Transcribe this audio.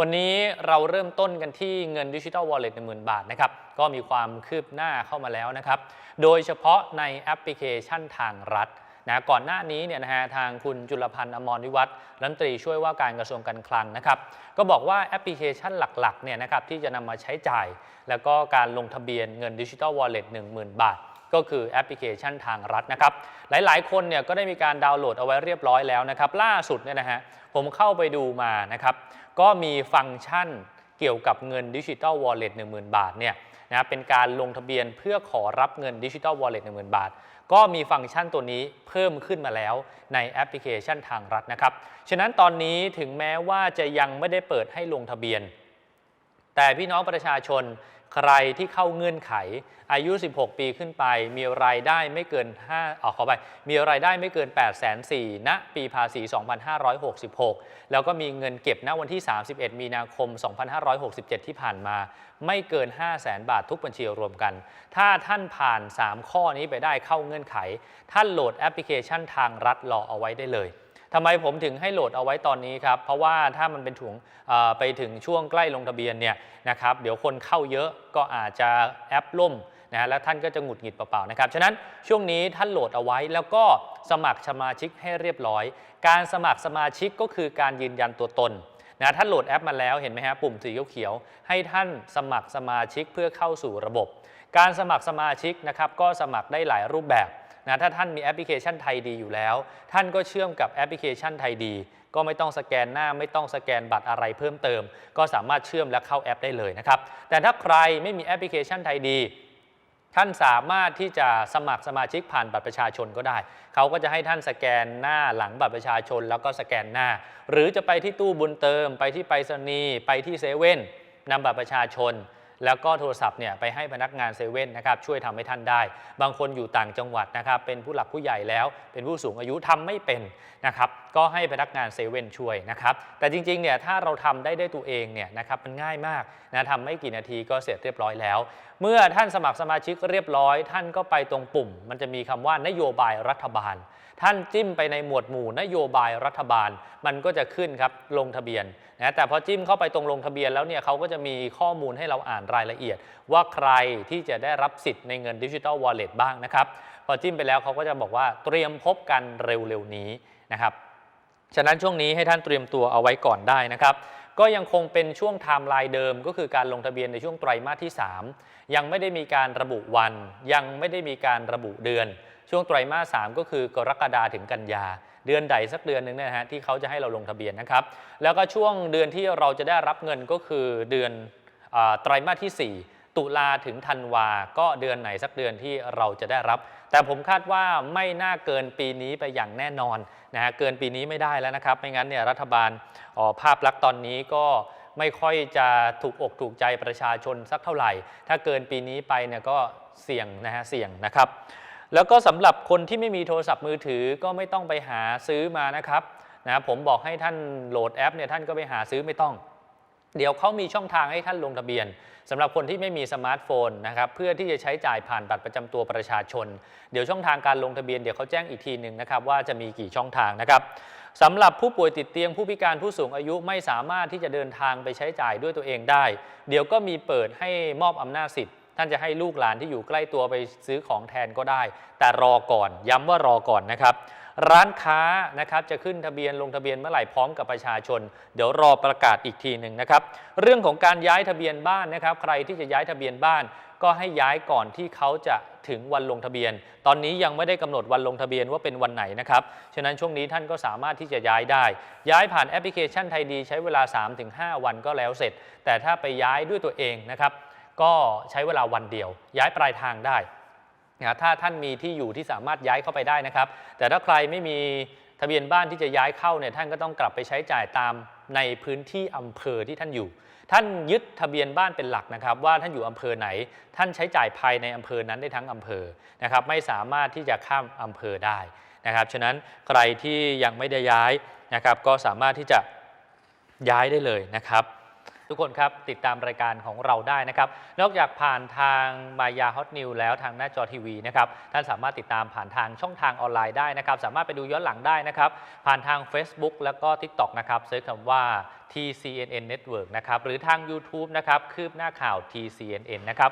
วันนี้เราเริ่มต้นกันที่เงินดิจิ t a ลวอลเล็ตหนึ่งหมื่นบาทนะครับก็มีความคืบหน้าเข้ามาแล้วนะครับ โดยเฉพาะในแอปพลิเคชันทางรัฐนะก่อนหน้านี้เนี่ยนะฮะทางคุณจุลพันธ์อมรวิวัฒน์รัฐมนตรีช่วยว่าการกระทรวงการคลังนะครับ ก็บอกว่าแอปพลิเคชันหลักๆเนี่ยนะครับที่จะนำมาใช้จ่าย แล้วก็การลงทะเบียนเงินดิจิ t a ลวอลเล็ตหนึ่งหมื่นบาท ก็คือแอปพลิเคชันทางรัฐนะครับ หลายๆ คนเนี่ยก็ได้มีการดาวน์โหลดเอาไว้เรียบร้อยแล้วนะครับ ล่าสุดเนี่ยนะฮะผมเข้าไปดูมานะครับ ก็มีฟังก์ชันเกี่ยวกับเงินดิจิ t a ลวอลเล็ต10,000บาทเนี่ยนะเป็นการลงทะเบียนเพื่อขอรับเงินดิจิ t a ลวอลเล็ต10,000บาท ก็มีฟังก์ชันตัวนี้เพิ่มขึ้นมาแล้วในแอปพลิเคชันทางรัฐนะครับ ฉะนั้นตอนนี้ถึงแม้ว่าจะยังไม่ได้เปิดให้ลงทะเบียน แต่พี่น้องประชาชน ใครที่เข้าเงื่อนไข อายุ 16 ปีขึ้นไป มีรายได้ไม่เกิน5เอาขอไปมีรายได้ไม่เกิน 8 4 0 0 0ณปีภาษี 2566 แล้วก็มีเงินเก็บณวันที่ 31 มีนาคม 2567 ที่ผ่านมา ไม่เกิน 5 0 0แสนบาททุกบัญชีรวมกัน ถ้าท่านผ่าน 3 ข้อนี้ไปได้เข้าเงื่อนไข ท่านโหลดแอปพลิเคชันทางรัฐรอเอาไว้ได้เลย ทำไมผมถึงให้โหลดเอาไว้ตอนนี้ครับ เพราะว่าถ้ามันเป็นถุงไปถึงช่วงใกล้ลงทะเบียนเนี่ยนะครับเดี๋ยวคนเข้าเยอะก็อาจจะแอปล่มนะฮะแล้วท่านก็จะหงุดหงิดเปล่าๆนะครับ ฉะนั้นช่วงนี้ท่านโหลดเอาไว้แล้วก็สมัครสมาชิกให้เรียบร้อย การสมัครสมาชิกก็คือการยืนยันตัวตนนะท่านโหลดแอปมาแล้วเห็นไหมฮะปุ่มสีเขียวๆให้ท่านสมัครสมาชิกเพื่อเข้าสู่ระบบ การสมัครสมาชิกนะครับก็สมัครได้หลายรูปแบบ นะถ้าท่านมีแอปพลิเคชันไทยดีอยู่แล้ว ท่านก็เชื่อมกับแอปพลิเคชันไทยดี ก็ไม่ต้องสแกนหน้าไม่ต้องสแกนบัตรอะไรเพิ่มเติม ก็สามารถเชื่อมและเข้าแอปได้เลยนะครับแต่ถ้าใครไม่มีแอปพลิเคชันไทยดีท่านสามารถที่จะสมัครสมาชิกผ่านบัตรประชาชนก็ได้ เขาก็จะให้ท่านสแกนหน้าหลังบัตรประชาชน แล้วก็สแกนหน้า หรือจะไปที่ตู้บุญเติม ไปที่ไปรษณีย์ไปที่เซเว่นนำบัตรประชาชน แล้วก็โทรศัพท์เนี่ยไปให้พนักงานเซเว่นนะครับช่วยทำให้ท่านได้ บางคนอยู่ต่างจังหวัดนะครับเป็นผู้หลักผู้ใหญ่แล้วเป็นผู้สูงอายุทำไม่เป็นนะครับก็ให้พนักงานเซเว่นช่วยนะครับแต่จริงๆเนี่ยถ้าเราทำได้ด้วยตัวเองเนี่ยนะครับมันง่ายมากนะทำไม่กี่นาทีก็เสร็จเรียบร้อยแล้ว เมื่อท่านสมัครสมาชิกเรียบร้อย ท่านก็ไปตรงปุ่ม มันจะมีคำว่านโยบายรัฐบาล ท่านจิ้มไปในหมวดหมู่นโยบายรัฐบาล มันก็จะขึ้นครับลงทะเบียนนะแต่พอจิ้มเข้าไปตรงลงทะเบียนแล้วเนี่ยเขาก็จะมีข้อมูลให้เราอ่านรายละเอียด ว่าใครที่จะได้รับสิทธิ์ในเงินดิจิ t a ลวอลเล็ตบ้างนะครับ พอจิ้มไปแล้วเขาก็จะบอกว่าเตรียมพบกันเร็วๆนี้นะครับฉะนั้นช่วงนี้ให้ท่านเตรียมตัวเอาไว้ก่อนได้นะครับก็ยังคงเป็นช่วงไทม์ไลน์เดิม ก็คือการลงทะเบียนในช่วงไตรมาสที่ 3 ยังไม่ได้มีการระบุวัน ยังไม่ได้มีการระบุเดือน ช่วงไตรมาส3ก็คือกรกฎาถึงกันยา เดือนใดสักเดือนหนึ่งนะฮะที่เขาจะให้เราลงทะเบียนนะครับ แล้วก็ช่วงเดือนที่เราจะได้รับเงินก็คือเดือนไตรมาสที่ 4 ตุลาถึงธันวา ก็เดือนไหนสักเดือนที่เราจะได้รับ แต่ผมคาดว่าไม่น่าเกินปีนี้ไปอย่างแน่นอนนะฮะเกินปีนี้ไม่ได้แล้วนะครับ ไม่งั้นเนี่ยรัฐบาลอ๋อภาพลักษณ์ตอนนี้ก็ไม่ค่อยจะถูกอกถูกใจประชาชนสักเท่าไหร่ ถ้าเกินปีนี้ไปเนี่ยก็เสี่ยงนะฮะเสี่ยงนะครับ แล้วก็สำหรับคนที่ไม่มีโทรศัพท์มือถือก็ไม่ต้องไปหาซื้อมานะครับนะผมบอกให้ท่านโหลดแอปเนี่ยท่านก็ไปหาซื้อไม่ต้อง เดี๋ยวเขามีช่องทางให้ท่านลงทะเบียนสำหรับคนที่ไม่มีสมาร์ทโฟนนะครับเพื่อที่จะใช้จ่ายผ่านบัตรประจำตัวประชาชน เดี๋ยวช่องทางการลงทะเบียนเดี๋ยวเขาแจ้งอีกทีหนึ่งนะครับว่าจะมีกี่ช่องทางนะครับสำหรับผู้ป่วยติดเตียงผู้พิการผู้สูงอายุไม่สามารถที่จะเดินทางไปใช้จ่ายด้วยตัวเองได้ เดี๋ยวก็มีเปิดให้มอบอำนาจสิทธิ ท่านจะให้ลูกหลานที่อยู่ใกล้ตัวไปซื้อของแทนก็ได้ แต่รอก่อนย้ำว่ารอก่อนนะครับ ร้านค้านะครับจะขึ้นทะเบียนลงทะเบียนเมื่อไหร่พร้อมกับประชาชน เดี๋ยวรอประกาศอีกทีหนึ่งนะครับเรื่องของการย้ายทะเบียนบ้านนะครับ ใครที่จะย้ายทะเบียนบ้าน ก็ให้ย้ายก่อนที่เขาจะถึงวันลงทะเบียน ตอนนี้ยังไม่ได้กำหนดวันลงทะเบียนว่าเป็นวันไหนนะครับ ฉะนั้นช่วงนี้ท่านก็สามารถที่จะย้ายได้ ย้ายผ่านแอปพลิเคชันไทยดี ใช้เวลา 3-5 วันก็แล้วเสร็จ แต่ถ้าไปย้ายด้วยตัวเองนะครับ ก็ใช้เวลาวันเดียว ย้ายปลายทางได้นะถ้าท่านมีที่อยู่ที่สามารถย้ายเข้าไปได้นะครับ แต่ถ้าใครไม่มีทะเบียนบ้านที่จะย้ายเข้าเนี่ยท่านก็ต้องกลับไปใช้จ่ายตามในพื้นที่อำเภอที่ท่านอยู่ ท่านยึดทะเบียนบ้านเป็นหลักนะครับ ว่าท่านอยู่อำเภอไหน ท่านใช้จ่ายภายในอำเภอนั้นได้ทั้งอำเภอนะครับไม่สามารถที่จะข้ามอำเภอได้นะครับฉะนั้นใครที่ยังไม่ได้ย้ายนะครับก็สามารถที่จะย้ายได้เลยนะครับ ทุกคนครับ ติดตามรายการของเราได้นะครับ นอกจากผ่านทางมายาฮอตนิวแล้วทางหน้าจอทีวีนะครับ ท่านสามารถติดตามผ่านทางช่องทางออนไลน์ได้นะครับ สามารถไปดูย้อนหลังได้นะครับ ผ่านทาง Facebook แล้วก็ TikTok นะครับเซิร์ชคำว่า TCNN Network นะครับ หรือทาง YouTube นะครับ คืบหน้าข่าว TCNN นะครับ